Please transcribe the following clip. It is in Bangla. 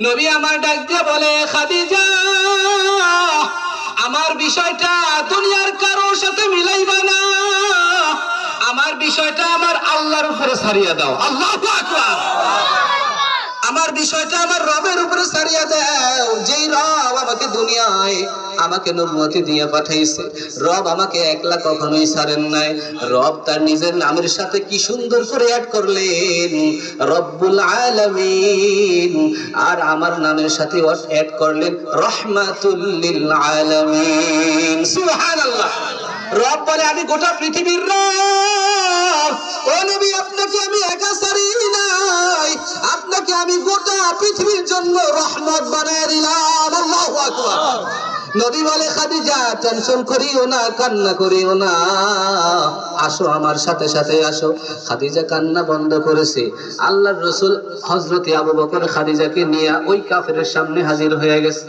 নবী আমার ডাক দিয়ে বলে, খাদিজা, আমার বিষয়টা দুনিয়ার কারোর সাথে মিলাইবা না। আমার বিষয়টা আমার আল্লাহর উপরে ছাড়িয়ে দাও। আল্লাহ আমার বিষয়টা আমার রবের উপরে ছাড়িয়ে দাও। যেই রব আমাকে দুনিয়ায় আমাকে নবুয়তি দিয়ে পাঠাইছে। রব আমাকে একলা কখনোই ছাড়েন নাই। রব তার নিজের নামের সাথে কি সুন্দর করে অ্যাড করলেন? রব্বুল আলামিন। আর আমার নামের সাথে অ্যাড করলেন রহমাতুল্লিল আলামিন। সুবহানাল্লাহ। রব বলে, আমি গোটা পৃথিবীর রব। ও নবী, আপনাকে আমি একা ছাড়ি নাই। আপনাকে আমি গোটা পৃথিবীর জন্য রহমত বানায় দিলাম। নবী বলে, খাদিজা, টেনশন করিও না, কান্না করিও না। আসো আমার সাথে সাথে আসো। খাদিজা কান্না বন্ধ করেছে। আল্লাহর রসুল হজরতে আবু বকর খাদিজাকে নিয়ে ওই কাফের সামনে হাজির হয়ে গেছে।